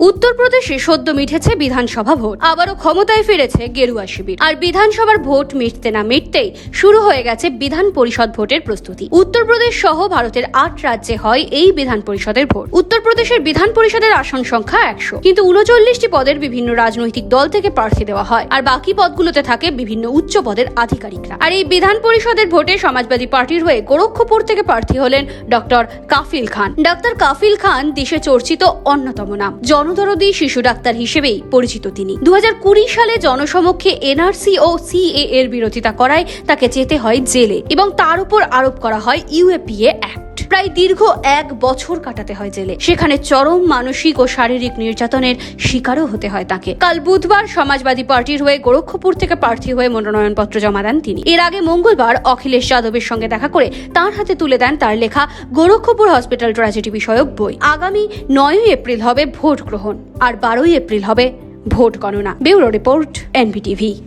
উত্তরপ্রদেশে সদ্য মিটেছে বিধানসভা ভোট। আবারও ক্ষমতায় ফিরেছে গেরুয়া শিবির। আর বিধানসভার ভোট মিটতে না মিটতেই শুরু হয়ে গেছে বিধান পরিষদ ভোটের প্রস্তুতি। উত্তরপ্রদেশ সহ ভারতের আট রাজ্যে হয় এই বিধান পরিষদের ভোট। উত্তরপ্রদেশের বিধান পরিষদের আসন সংখ্যা একশো। কিন্তু উনচল্লিশটি পদের বিভিন্ন রাজনৈতিক দল থেকে প্রার্থী দেওয়া হয়। আর বাকি পদগুলোতে থাকে বিভিন্ন উচ্চ পদের আধিকারিকরা। আর এই বিধান পরিষদের ভোটে সমাজবাদী পার্টির হয়ে গোরক্ষপুর থেকে প্রার্থী হলেন ডক্টর কাফিল খান। ডক্টর কাফিল খান দেশে চর্চিত অন্যতম নাম। জনদরদি শিশু ডাক্তার হিসেবেই পরিচিত তিনি। দু হাজার কুড়ি সালে জনসমক্ষে এনআরসি ও সিএ এর বিরোধিতা করায় তাকে যেতে হয় জেলে এবং তার উপর আরোপ করা হয় ইউএপিএ অ্যাক্ট। প্রায় দীর্ঘ এক বছর কাটাতে হয় জেলে। সেখানে চরম মানসিক ও শারীরিক নির্যাতনের শিকারও হতে হয় তাকে। কাল বুধবার সমাজবাদী পার্টির হয়ে গোরক্ষপুর থেকে প্রার্থী হয়ে মনোনয়নপত্র জমা দেন তিনি। এর আগে মঙ্গলবার অখিলেশ যাদবের সঙ্গে দেখা করে তার হাতে তুলে দেন তার লেখা গোরক্ষপুর হসপিটাল ট্র্যাজেডি বিষয়ক বই। আগামী নয়ই এপ্রিল হবে ভোট গ্রহণ, আর বারোই এপ্রিল হবে ভোট গণনা। Bureau report, NBTV.